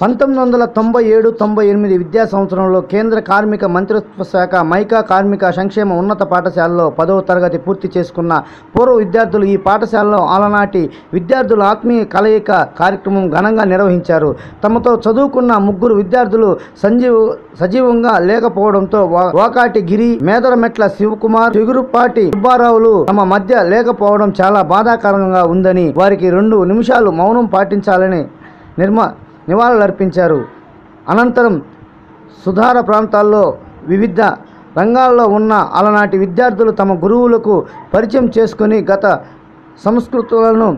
పంతొమ్మిది వందల తొంభై ఏడు తొంభై ఎనిమిది విద్యా సంవత్సరంలో కేంద్ర కార్మిక మంత్రిత్వ శాఖ మైకా కార్మిక సంక్షేమ ఉన్నత పాఠశాలలో పదవ తరగతి పూర్తి చేసుకున్న పూర్వ విద్యార్థులు ఈ పాఠశాలలో ఆలనాటి విద్యార్థుల ఆత్మీయ కలయిక కార్యక్రమం ఘనంగా నిర్వహించారు. తమతో చదువుకున్న ముగ్గురు విద్యార్థులు సంజీవ సజీవంగా లేకపోవడంతో ఓకాటి వాకాటి గిరి మేదరమెట్ల శివకుమార్ చిగురుపాటి సుబ్బారావులు తమ మధ్య లేకపోవడం చాలా బాధాకరంగా ఉందని వారికి రెండు నిమిషాలు మౌనం పాటించాలని నిర్మా నివాళులర్పించారు. అనంతరం సుధార ప్రాంతాల్లో వివిధ రంగాల్లో ఉన్న అలనాటి విద్యార్థులు తమ గురువులకు పరిచయం చేసుకుని గత సంస్కృతులను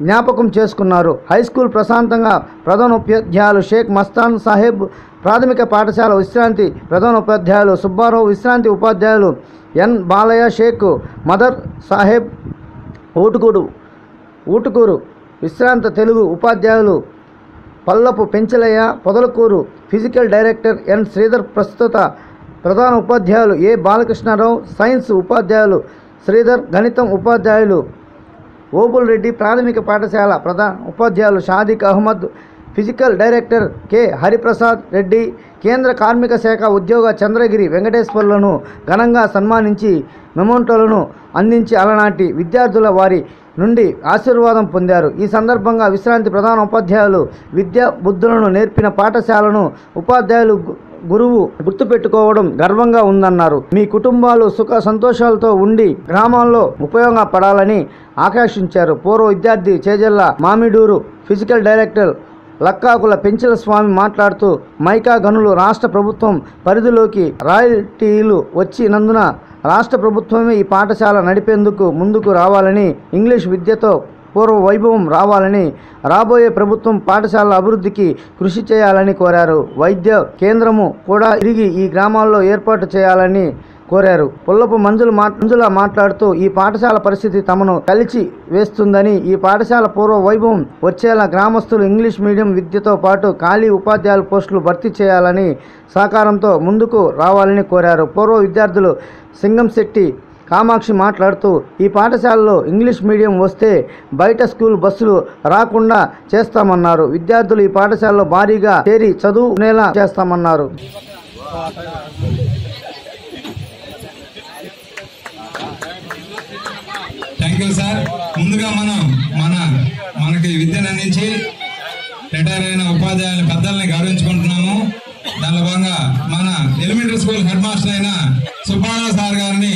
జ్ఞాపకం చేసుకున్నారు. హై స్కూల్ ప్రశాంతంగా ప్రధానోపాధ్యాయులు షేక్ మస్తాన్ సాహెబ్ ప్రాథమిక పాఠశాల విశ్రాంతి ప్రధానోపాధ్యాయులు సుబ్బారావు విశ్రాంతి ఉపాధ్యాయులు ఎన్ బాలయ్య షేక్ మదర్ సాహెబ్ ఊటుకూరు ఊటుకూరు విశ్రాంత తెలుగు ఉపాధ్యాయులు Pallapu Penchalayya Podalakuru physical director N. Sridhar ప్రస్తుత ప్రధాన ఉపాధ్యాయులు ఏ. బాలకృష్ణారావు సైన్స్ ఉపాధ్యాయులు శ్రీధర్ గణితం ఉపాధ్యాయులు ఓబుల్ రెడ్డి ప్రాథమిక పాఠశాల ప్రధాన ఉపాధ్యాయులు Shadik Ahmed physical director K. Hariprasad Reddy కేంద్ర కార్మిక శాఖ ఉద్యోగ చంద్రగిరి వెంకటేశ్వర్లను ఘనంగా సన్మానించి మెమోంటోలను అందించి అలనాటి విద్యార్థుల వారి నుండి ఆశీర్వాదం పొందారు. ఈ సందర్భంగా విశ్రాంతి ప్రధాన ఉపాధ్యాయులు విద్యా బుద్ధులను నేర్పిన పాఠశాలను ఉపాధ్యాయులు గురువు గుర్తుపెట్టుకోవడం గర్వంగా ఉందన్నారు. మీ కుటుంబాలు సుఖ సంతోషాలతో ఉండి గ్రామాల్లో ఉపయోగపడాలని ఆకాంక్షించారు. పూర్వ విద్యార్థి చేజల్ల మామిడూరు ఫిజికల్ డైరెక్టర్ లక్కాకుల పెంచల స్వామి మాట్లాడుతూ మైకా గనులు రాష్ట్ర ప్రభుత్వం పరిధిలోకి రాయల్టీలు వచ్చినందున రాష్ట్ర ప్రభుత్వమే ఈ పాఠశాల నడిపేందుకు ముందుకు రావాలని ఇంగ్లీష్ విద్యతో పూర్వ వైభవం రావాలని రాబోయే ప్రభుత్వం పాఠశాలల అభివృద్ధికి కృషి చేయాలని కోరారు. వైద్య కేంద్రము కూడా తిరిగి ఈ గ్రామాల్లో ఏర్పాటు చేయాలని కోరారు. పుల్లపు మంజులు మా మంజుల మాట్లాడుతూ ఈ పాఠశాల పరిస్థితి తమను కలిచి వేస్తుందని ఈ పాఠశాల పూర్వ వైభవం వచ్చేలా గ్రామస్తులు ఇంగ్లీష్ మీడియం విద్యతో పాటు ఖాళీ ఉపాధ్యాయుల పోస్టులు భర్తీ చేయాలని సహకారంతో ముందుకు రావాలని కోరారు. పూర్వ విద్యార్థులు సింగంశెట్టి కామాక్షి మాట్లాడుతూ ఈ పాఠశాలలో ఇంగ్లీష్ మీడియం వస్తే బయట స్కూల్ బస్సులు రాకుండా చేస్తామన్నారు. విద్యార్థులు ఈ పాఠశాలలో భారీగా చేరి చదువునేలా చేస్తామన్నారు. Thank sir. ముందుగా మనం మన మనకి విద్యను అందించి రిటైర్ అయిన ఉపాధ్యాయుల పెద్దల్ని గౌరవించుకుంటున్నాము. దానిలో భాగంగా మన ఎలిమెంటరీ స్కూల్ హెడ్ మాస్టర్ అయిన సుబ్బారావు సార్ గారిని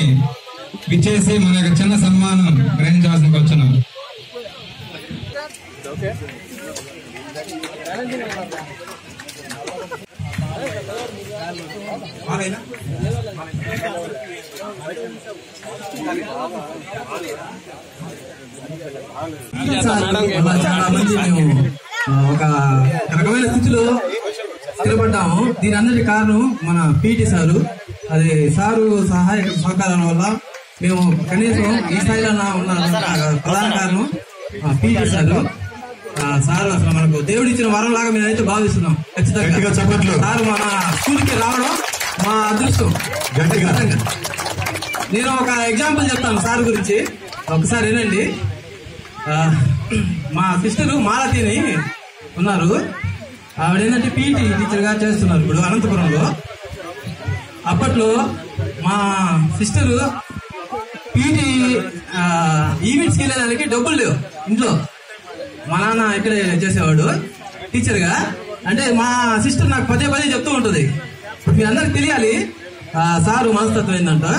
విచ్చేసి మన యొక్క చిన్న సన్మానం గ్రహించవలసిన వచ్చున్నాం. అలా చాలా మంది మేము ఒక రకమైన స్థితిలో స్థిరపడ్డాము. దీని అందరి కారణం మన పీటీ సారు. అది సారు సహాయక సహకారం వల్ల మేము కనీసం ఈ స్థాయిలో ఉన్న- ప్రధాన కారణం పీటీ సారు. సారు అసలు మనకు దేవుడు ఇచ్చిన వరం లాగా మేమైతే భావిస్తున్నాం. ఖచ్చితంగా. సారు మన స్కూల్కి రావడం మా అదృష్టం. ఖచ్చితంగా. నేను ఒక ఎగ్జాంపుల్ చెప్తాను సార్ గురించి. ఒకసారి వినండి. మా సిస్టరు మాలతిని ఉన్నారు. ఆవిడ ఏంటంటే పీటీ టీచర్గా చేస్తున్నారు ఇప్పుడు అనంతపురంలో. అప్పట్లో మా సిస్టరు పీటీ ఈవెంట్స్కి వెళ్ళడానికి డబ్బులు లేవు ఇంట్లో. మా నాన్న ఇక్కడే చేసేవాడు టీచర్గా అంటే మా సిస్టర్ నాకు పదే పదే చెప్తూ ఉంటుంది. మీ అందరికి తెలియాలి. సారు మనస్తత్వం ఏంటంటే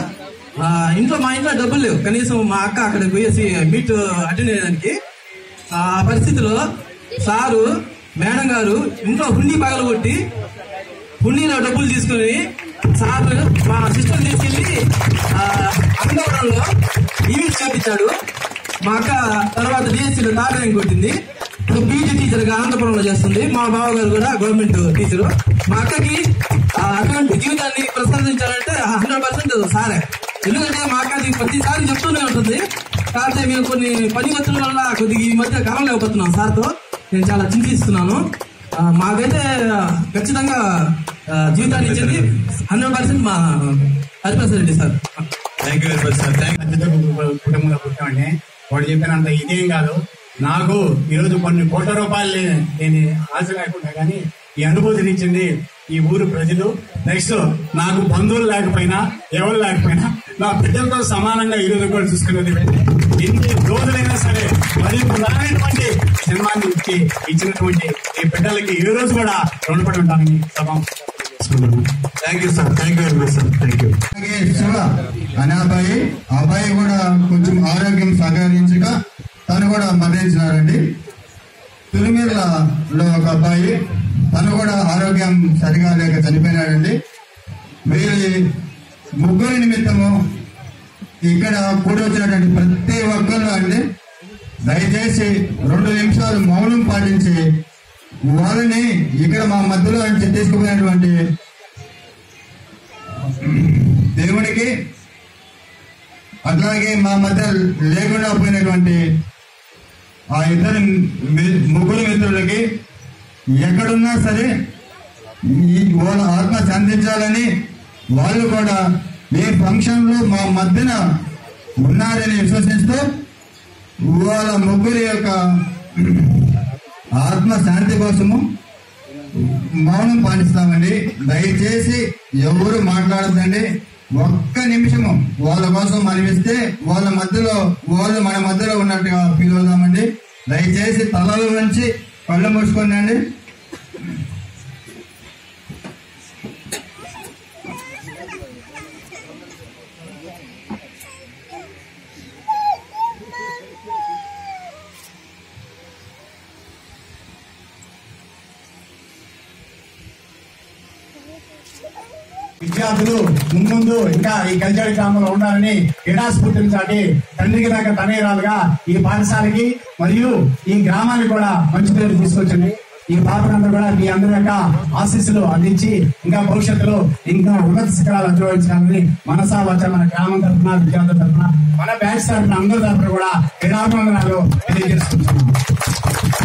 ఇంట్లో మా ఇంట్లో డబ్బులు లేవు. కనీసం మా అక్క అక్కడ పోయేసి మీట్ అటెండ్ అయ్యేదానికి ఆ పరిస్థితిలో సారు మేడం గారు ఇంట్లో హుండీ పగలు కొట్టి హుండీలో డబ్బులు తీసుకుని సార్ మా సిస్టర్ తీసుకెళ్ళి అన్నవరంలో ఈవెంట్ చేపించాడు. మా అక్క తర్వాత డిఎస్సీలో థర్డ్ ర్యాంక్ కొట్టింది. ఇప్పుడు పీజీ టీచర్గా అనంతపురంలో చేస్తుంది. మా బావగారు కూడా గవర్నమెంట్ టీచరు మా అక్కకి అటువంటి జీవితాన్ని ప్రసాదించాలంటే హండ్రెడ్ పర్సెంట్ సారే. ఎందుకంటే మా అక్కది ప్రతిసారి చెప్తూనే ఉంటుంది. కాకపోతే మేము కొన్ని పని ఒత్తిడి వల్ల కొద్దిగా ఈ మధ్య కలవలేకపోతున్నాం సార్తో. నేను చాలా చింతిస్తున్నాను. మాకైతే ఖచ్చితంగా జీవితాన్ని ఇచ్చింది హండ్రెడ్ పర్సెంట్ మా Hariprasad Reddy sir. Thank you very sir. Thank కుటుంబంలో పుట్టామండి. వాడు చెప్పినంత ఇదేం కాదు. నాకు ఈరోజు కొన్ని కోట్ల రూపాయలు నేను ఆశ లేకుండా కానీ ఈ అనుభూతిని ఇచ్చింది ఈ ఊరు ప్రజలు. నెక్స్ట్ నాకు బంధువులు లేకపోయినా ఎవరు లేకపోయినా నా బిడ్డలతో సమానంగా ఈ రోజు కూడా చూసుకునేది ఎన్ని రోజులైనా సరే మరియు నారాయణటువంటి సినిమాని ఇచ్చి ఇచ్చినటువంటి ఈ బిడ్డలకి ఈ రోజు కూడా రుణపడి ఉంటానని సభ thank you sir thank you very much sir thank you అలాగే శివ అనే అబ్బాయి ఆ అబ్బాయి కూడా కొంచెం ఆరోగ్యం సహకరించక తను కూడా మరణించినారండి. తిరుమలలో ఒక అబ్బాయి తను కూడా ఆరోగ్యం సరిగా లేక చనిపోయినాడండి. వీరి ముగ్గురి నిమిత్తము ఇక్కడ కూడి వచ్చినటువంటి ప్రతి ఒక్కరు అండి దయచేసి రెండు నిమిషాలు మౌనం పాటించి వాళ్ళని ఇక్కడ మా మధ్యలో నుంచి తీసుకుపోయినటువంటి దేవునికి అట్లాగే మా మధ్య లేకుండా పోయినటువంటి ఆ ఇద్దరు ముగ్గురు మిత్రులకి ఎక్కడున్నా సరే ఈ వాళ్ళ ఆత్మ సంధించాలని వాళ్ళు కూడా ఏ ఫంక్షన్లో మా మధ్యన ఉన్నారని విశ్వసిస్తూ వాళ్ళ ముగ్గురి యొక్క ఆత్మ శాంతి కోసము మౌనం పాటిస్తామండి. దయచేసి ఎవరు మాట్లాడద్దండి. ఒక్క నిమిషము వాళ్ళ కోసం మనమిస్తే వాళ్ళ మధ్యలో వాళ్ళు మన మధ్యలో ఉన్నట్టుగా ఫీల్ అవుదామండి. దయచేసి తలలు నుంచి కళ్ళు మూసుకోండి. విద్యార్థులు ముందు ఇంకా ఈ కల్చర్ గ్రామంలో ఉండాలని క్రీడాస్ఫూర్తిని చాటి తండ్రికి దాకా తనేరాలుగా ఈ పాఠశాలకి మరియు ఈ గ్రామానికి కూడా మంచి పేరు తీసుకొచ్చింది. ఈ పాపనందరూ కూడా మీ అందరి యొక్క ఆశీస్సులు అందించి ఇంకా భవిష్యత్తులో ఇంకా ఉన్నత శిఖరాలు అనుభవించాలని మనసా వచ్చ మన గ్రామం తరఫున విద్యార్థుల తరఫున మన బ్యాచ్ తరఫున అందరి తరఫున కూడా క్రీడాభివందనాలు తెలియజేసుకుంటున్నాం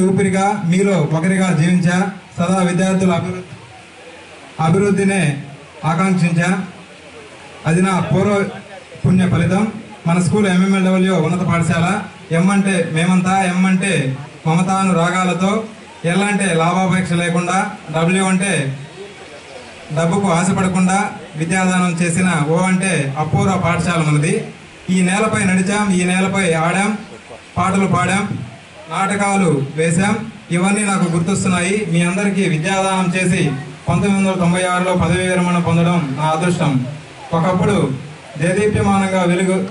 ఊపిరిగా మీలో ఒకరిగా జీవించా సదా విద్యార్థుల అభివృద్ధి అభివృద్ధినే ఆకాంక్షించా. అది నా పూర్వ పుణ్య ఫలితం. మన స్కూల్ ఎంఎంఎల్డబ్ల్యూ ఉన్నత పాఠశాల. ఎం అంటే మేమంతా ఎం అంటే మమతాను రాగాలతో ఎల్ అంటే లాభాపేక్ష లేకుండా. డబ్ల్యూ అంటే డబ్బుకు ఆశపడకుండా విద్యాదానం చేసిన ఓ అంటే అపూర్వ పాఠశాల మనది. ఈ నేలపై నడిచాం ఈ నేలపై ఆడాం పాటలు పాడాం నాటకాలు వేశాం. ఇవన్నీ నాకు గుర్తొస్తున్నాయి. మీ అందరికీ విద్యాదానం చేసి పంతొమ్మిది వందల తొంభై ఆరులో పదవీ విరమణ పొందడం నా అదృష్టం. ఒకప్పుడు దేదీప్యమానంగా వెలుగు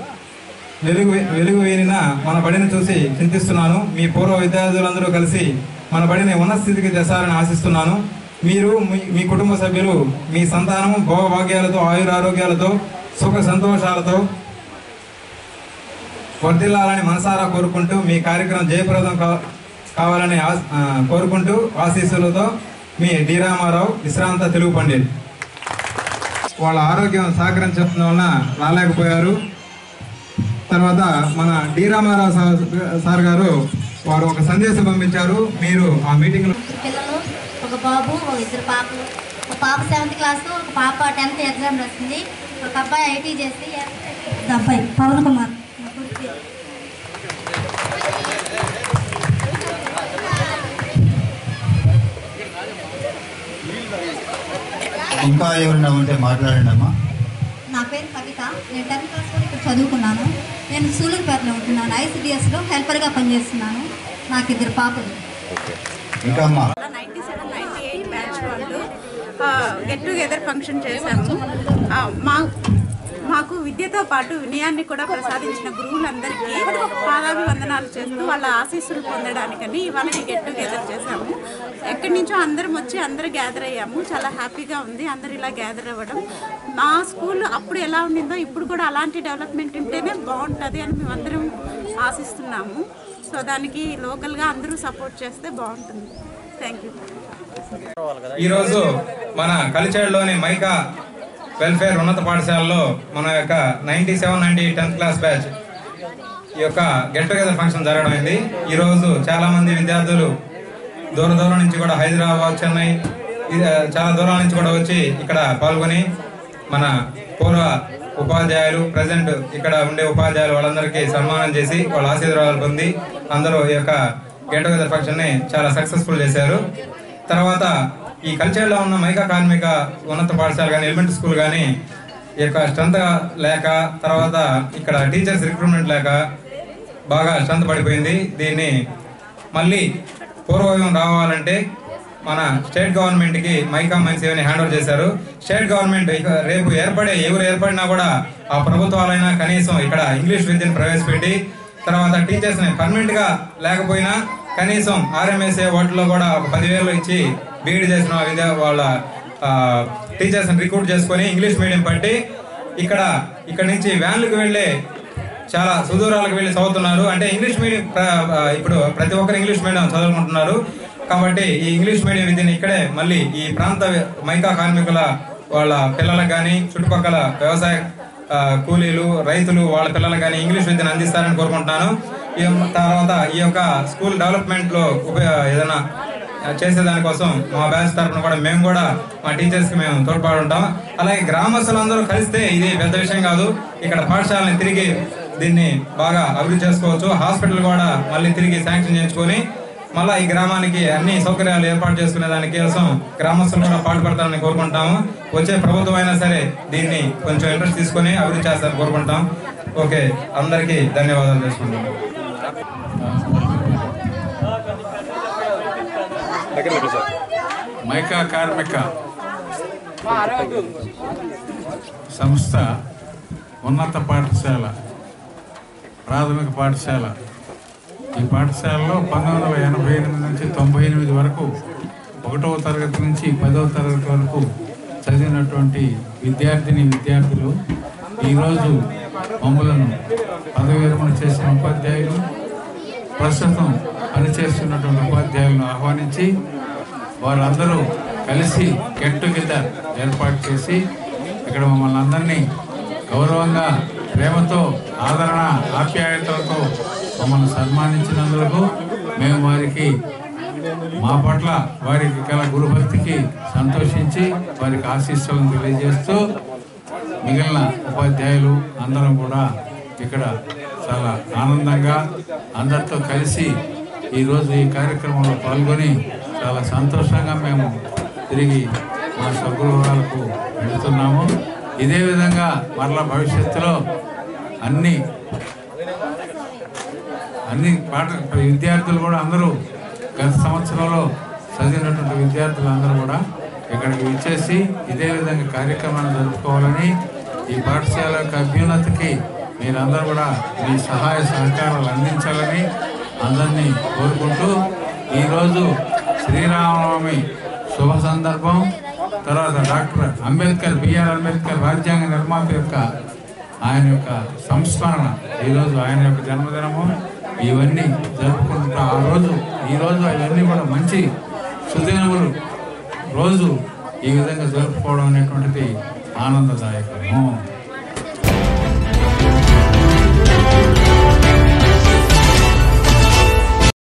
వెలుగు వెలుగు వేరిన మన బడిని చూసి చింతిస్తున్నాను. మీ పూర్వ విద్యార్థులందరూ కలిసి మన బడిని ఉన్నత స్థితికి తెస్తారని ఆశిస్తున్నాను. మీరు మీ- మీ కుటుంబ సభ్యులు మీ సంతానము భోగభాగ్యాలతో ఆయురారోగ్యాలతో సుఖ సంతోషాలతో వర్ధిల్లాలని మనసారా కోరుకుంటూ మీ కార్యక్రమం జయప్రదం కా- కావాలని ఆ, కోరుకుంటూ ఆశీస్సులతో మీ డి రామారావు విశ్రాంత తెలుగు పండిట్. వాళ్ళ ఆరోగ్యం సహకరించడం వలన రాలేకపోయారు. తర్వాత మన డి రామారావు సార్- సార్ గారు వారు ఒక సందేశం పంపించారు. మీరు ఆ మీటింగ్ పిల్లలు ఒక బాబు ఒక ఇద్దరు పాపలు. ఒక పాప సెవెంత్ క్లాస్ ఒక పాప టెన్త్ ఎగ్జామ్ రాసింది. ఒక అబ్బాయి ఐటీ చేసి అబ్బాయి పవన్ కుమార్. ఇంకా ఎవరైనా ఉంటే మాట్లాడండి అమ్మా. నా పేరు కవిత. నేను టెన్త్ క్లాస్ వరకు ఇక్కడ చదువుకున్నాను. నేను సూలూరుపేటలో ఉంటున్నాను. ఐసిడిఎస్లో హెల్పర్గా పనిచేస్తున్నాను. నాకు ఇద్దరు పాపలు. ఇంకా అమ్మా. Ninety seven ninety eight batch వాళ్ళు గెట్ టుగెదర్ ఫంక్షన్ చేశాము. మా మాకు విద్యతో పాటు వినయాన్ని కూడా ప్రసాదించిన గురువులందరికీ పాదాభివందనాలు చేస్తూ వాళ్ళ ఆశీస్సులు పొందడానికని ఇవాళ గెట్ టుగెదర్ చేశాము. ఎక్కడి నుంచో అందరం వచ్చి అందరూ గ్యాదర్ అయ్యాము. చాలా హ్యాపీగా ఉంది. అందరు ఇలా గ్యాదర్ అవ్వడం. మా స్కూల్ అప్పుడు ఎలా ఉండిందో ఇప్పుడు కూడా అలాంటి డెవలప్మెంట్ ఉంటేనే బాగుంటుంది అని మేమందరం ఆశిస్తున్నాము. సో దానికి లోకల్గా అందరూ సపోర్ట్ చేస్తే బాగుంటుంది. థ్యాంక్ యూ ఈరోజు మన కలిచేడులోని మైకా వెల్ఫేర్ ఉన్నత పాఠశాలలో మన యొక్క ninety seven ninety tenth class batch ఈ యొక్క గెట్ టుగెదర్ ఫంక్షన్ జరగడమైంది ఈరోజు చాలామంది విద్యార్థులు దూర దూరం నుంచి కూడా హైదరాబాద్ చెన్నై చాలా దూరాల నుంచి కూడా వచ్చి ఇక్కడ పాల్గొని మన పూర్వ ఉపాధ్యాయులు ప్రజెంట్ ఇక్కడ ఉండే ఉపాధ్యాయులు వాళ్ళందరికీ సన్మానం చేసి వాళ్ళ ఆశీర్వాదాలు పొంది అందరూ ఈ యొక్క గెట్ టుగెదర్ ఫంక్షన్ని చాలా సక్సెస్ఫుల్ చేశారు. తర్వాత ఈ కల్చర్లో ఉన్న మైకా కార్మిక ఉన్నత పాఠశాల కానీ ఎలిమెంటరీ స్కూల్ కానీ ఈ యొక్క స్ట్రెంత్ లేక తర్వాత ఇక్కడ టీచర్స్ రిక్రూట్మెంట్ లేక బాగా స్ట్రెంత్ పడిపోయింది. దీన్ని మళ్ళీ పూర్వవైభవం రావాలంటే మన స్టేట్ గవర్నమెంట్కి మైకా మంచివని హ్యాండ్ ఓవర్ చేశారు. స్టేట్ గవర్నమెంట్ రేపు ఏర్పడే ఎవరు ఏర్పడినా కూడా ఆ ప్రభుత్వాలైనా కనీసం ఇక్కడ ఇంగ్లీష్ విద్యను ప్రవేశపెట్టి తర్వాత టీచర్స్ని పర్మనెంట్గా లేకపోయినా కనీసం ఆర్ఎంఎస్ఏ వాటిలో కూడా ఒక పదివేలు ఇచ్చి బీఈడి చేసిన విద్య వాళ్ళ టీచర్స్ రిక్రూట్ చేసుకొని ఇంగ్లీష్ మీడియం పట్టి ఇక్కడ ఇక్కడ నుంచి వ్యాన్లకు వెళ్ళే చాలా సుదూరాలకు వెళ్ళి చదువుతున్నారు. అంటే ఇంగ్లీష్ మీడియం ఇప్పుడు ప్రతి ఒక్కరు ఇంగ్లీష్ మీడియం చదువుకుంటున్నారు. కాబట్టి ఈ ఇంగ్లీష్ మీడియం విద్యను ఇక్కడే మళ్ళీ ఈ ప్రాంత మైకా కార్మికుల వాళ్ళ పిల్లలకు కానీ చుట్టుపక్కల వ్యవసాయ కూలీలు రైతులు వాళ్ళ పిల్లలకు కానీ ఇంగ్లీష్ విద్యను అందిస్తారని కోరుకుంటున్నాను. ఈ తర్వాత ఈ యొక్క స్కూల్ డెవలప్మెంట్లో ఉపయోగ ఏదైనా చేసేదానికోసం మా బ్యాచ్ తరఫున కూడా మేము కూడా మా టీచర్స్కి మేము తోడ్పాటు ఉంటాం. అలాగే గ్రామస్తులందరూ కలిస్తే ఇది పెద్ద విషయం కాదు. ఇక్కడ పాఠశాలని తిరిగి దీన్ని బాగా అభివృద్ధి చేసుకోవచ్చు. హాస్పిటల్ కూడా మళ్ళీ తిరిగి శాంక్షన్ చేయించుకొని మళ్ళీ ఈ గ్రామానికి అన్ని సౌకర్యాలు ఏర్పాటు చేసుకునే దాని కోసం గ్రామస్తులు కూడా పాటుపడతారని కోరుకుంటాము. వచ్చే ప్రభుత్వం అయినా సరే దీన్ని కొంచెం ఇంట్రెస్ట్ తీసుకొని అభివృద్ధి చేస్తారని కోరుకుంటాం. ఓకే అందరికీ ధన్యవాదాలు చేసుకుంటాం మైకా కార్మిక సంస్థ ఉన్నత పాఠశాల ప్రాథమిక పాఠశాల. ఈ పాఠశాలలో పంతొమ్మిది వందల ఎనభై ఎనిమిది నుంచి తొంభై ఎనిమిది వరకు ఒకటవ తరగతి నుంచి పదవ తరగతి వరకు చదివినటువంటి విద్యార్థిని విద్యార్థులు ఈరోజు మమ్మలను పదవి విరమణ చేసిన ఉపాధ్యాయులు ప్రస్తుతం పనిచేస్తున్నటువంటి ఉపాధ్యాయులను ఆహ్వానించి వారందరూ కలిసి గెట్ టుగెదర్ ఏర్పాటు చేసి ఇక్కడ మమ్మల్ని అందరినీ గౌరవంగా ప్రేమతో ఆదరణ ఆప్యాయతలతో మమ్మల్ని సన్మానించినందుకు మేము వారికి మా పట్ల వారికి గల గురుభక్తికి సంతోషించి వారికి ఆశీస్సులను తెలియజేస్తూ మిగిలిన ఉపాధ్యాయులు అందరం కూడా ఇక్కడ చాలా ఆనందంగా అందరితో కలిసి ఈరోజు ఈ కార్యక్రమంలో పాల్గొని చాలా సంతోషంగా మేము తిరిగి మా స్వగృహాలకు వెళుతున్నాము. ఇదే విధంగా మరలా భవిష్యత్తులో అన్ని అన్ని పాఠ విద్యార్థులు కూడా అందరూ గత సంవత్సరంలో చదివినటువంటి విద్యార్థులు అందరూ కూడా ఇక్కడికి విచ్చేసి ఇదే విధంగా కార్యక్రమాన్ని జరుపుకోవాలని ఈ పాఠశాల యొక్క అభ్యున్నతికి మీరందరూ కూడా మీ సహాయ సహకారాలు అందించాలని అందరినీ కోరుకుంటూ ఈరోజు శ్రీరామనవమి శుభ సందర్భం తర్వాత డాక్టర్ అంబేద్కర్ బిఆర్ అంబేద్కర్ రాజ్యాంగ నిర్మాత యొక్క ఆయన యొక్క సంస్మరణ ఈరోజు ఆయన యొక్క జన్మదినము. ఇవన్నీ జరుపుకుంటా ఆ రోజు ఈరోజు అవన్నీ కూడా మంచి సుదినములు రోజు ఈ విధంగా జరుపుకోవడం అనేటువంటిది ఆనందదాయకము.